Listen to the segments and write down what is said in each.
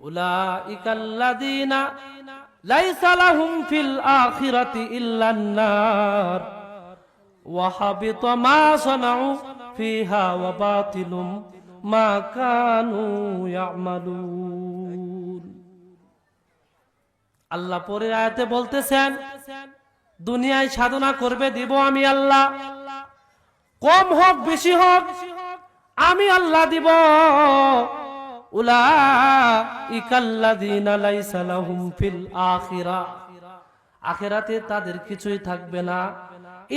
উলাইকাল্লাযীনা লাইসা লাহুম মা ফিহা বাতিলুম মা আল্লাহ পরের আয়াতে বলতেছেন, দুনিয়ায় সাধনা করবে দিব আমি আল্লাহ। কম হোক, বেশি হোক, আমি আল্লাহ দিব। আখিরাতে তাদের কিছুই থাকবে না।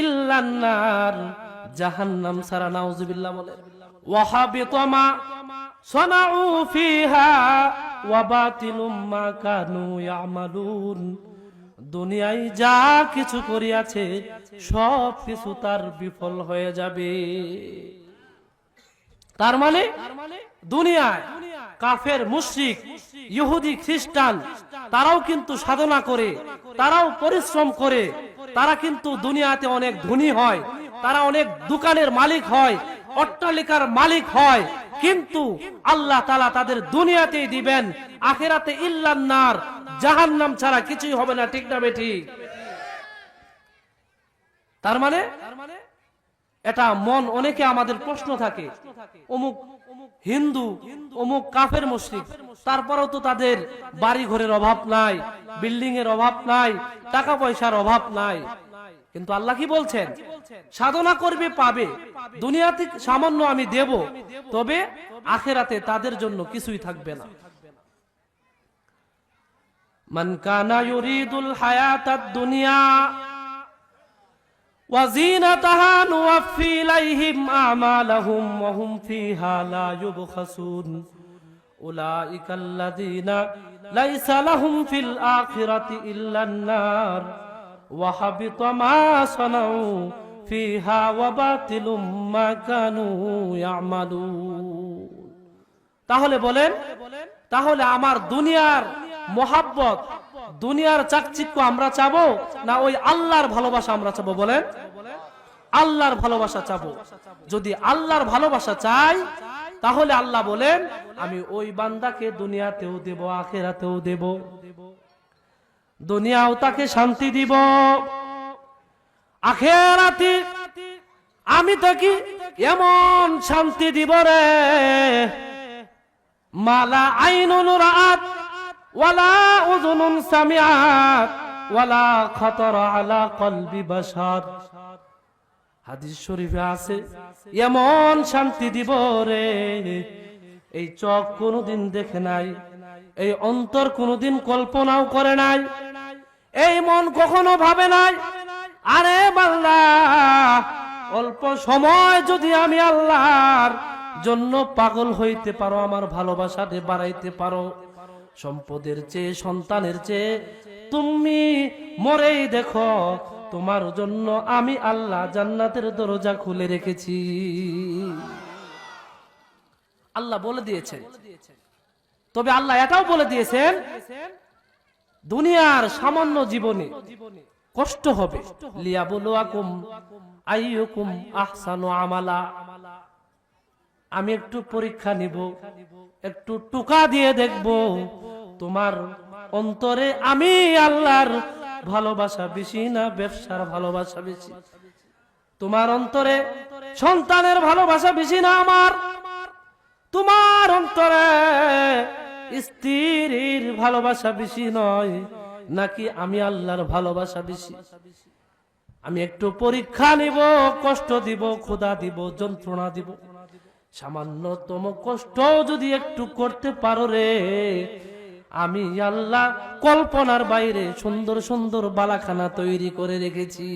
ইল্লান নার জাহান্নাম সারা নাউজুবিল্লাহ বলে। দুনিয়ায় যা কিছু করিয়াছে, সব কিছু তার বিফল হয়ে যাবে। তার মানে দুনিয়ায় কাফের, মুশরিক, ইহুদি, খ্রিস্টান, তারাও কিন্তু সাধনা করে, তারাও পরিশ্রম করে, তারা কিন্তু দুনিয়াতে অনেক ধনী হয়, তারা অনেক দোকানের মালিক হয়, অট্টালিকার মালিক হয়, কিন্তু আল্লাহ তালা তাদের দুনিয়াতেই দিবেন, আখেরাতে ইল্লান্নার জাহান নাম ছাড়া কিছুই হবে না, ঠিক না বেঠি তার মানে? এটা মন, অনেকে আমাদের প্রশ্ন থাকে। অমুক হিন্দু, অমুক কাফের মুশরিক, তারপরেও তো তাদের বাড়ি ঘরের অভাব নাই বিল্ডিং এর অভাব নাই টাকা পয়সার অভাব নাই। কিন্তু আল্লাহ কি বলছেন? সাধনা করবে, পাবে। দুনিয়াতে সামান্য আমি দেব, তবে আখেরাতে তাদের জন্য কিছুই থাকবে না। মান কানা ইউরিদুল হায়াতাদ দুনিয়া وزينتها نوفي إليهم أعمالهم وهم فيها لا يبخسون أولئك الذين ليس لهم في الآخرة إلا النار وحبط ما صنعوا فيها وباطل ما كانوا يعملون তাহলে বলেন তাহলে আমার দুনিয়ার মোহাব্বত দুনিয়ার চাকচিক্য আমরা চাবো না ওই আল্লাহর ভালোবাসা আমরা চাবো বলেন? আল্লাহর ভালোবাসা চাবো। যদি আল্লাহর ভালোবাসা চাই, তাহলে আল্লাহ বলেন, আমি ওই বান্দাকে দুনিয়াতেও দেব, আখেরাতেও দেব। দুনিয়াও তাকে শান্তি দিব। আখেরাতে আমি তাকে এমন শান্তি দিব রে। মালা আইনুন রাত ওয়ালা উযুনুন ওয়ালা খাতারা আলা কলবি শরীফে আছে, এমন শান্তি দিব রে, এই চোখ কোনোদিন দেখে নাই, এই অন্তর কোনোদিন কল্পনাও করে নাই, এই মন কখনো ভাবে নাই, আরে বাল্লা, অল্প সময় যদি আমি আল্লাহর জন্য পাগল হইতে পারো, আমার ভালোবাসাতে বাড়াইতে পারো। সম্পদের চেয়ে, সন্তানের চেয়ে। তুমি মরেই দেখো, তোমার জন্য আমি আল্লাহ জান্নাতের দরজা খুলে রেখেছি। আল্লাহ বলে দিয়েছেন। তবে আল্লাহ এটাও বলে দিয়েছেন, দুনিয়ার সামান্য জীবনে কষ্ট হবে। লিয়া বলো আকুম আইয়ুকুম আহসানু আমালা। আমি একটু পরীক্ষা নিব, একটু টুকা দিয়ে দেখব তোমার অন্তরে আমি আল্লাহর ভালোবাসা বেশি না, ব্যবসার ভালোবাসা বেশি। তোমার অন্তরে সন্তানের ভালোবাসা বেশি না আমার। তোমার অন্তরে স্ত্রীর ভালোবাসা বেশি নয়, নাকি আমি আল্লাহর ভালোবাসা বেশি। আমি একটু পরীক্ষা নিব, কষ্ট দিব, ক্ষুধা দিব, যন্ত্রণা দিব। সামান্যতম কষ্ট যদি একটু করতে পারো রে আমি আল্লাহ কল্পনার বাইরে সুন্দর সুন্দর বালাখানা তৈরি করে রেখেছি।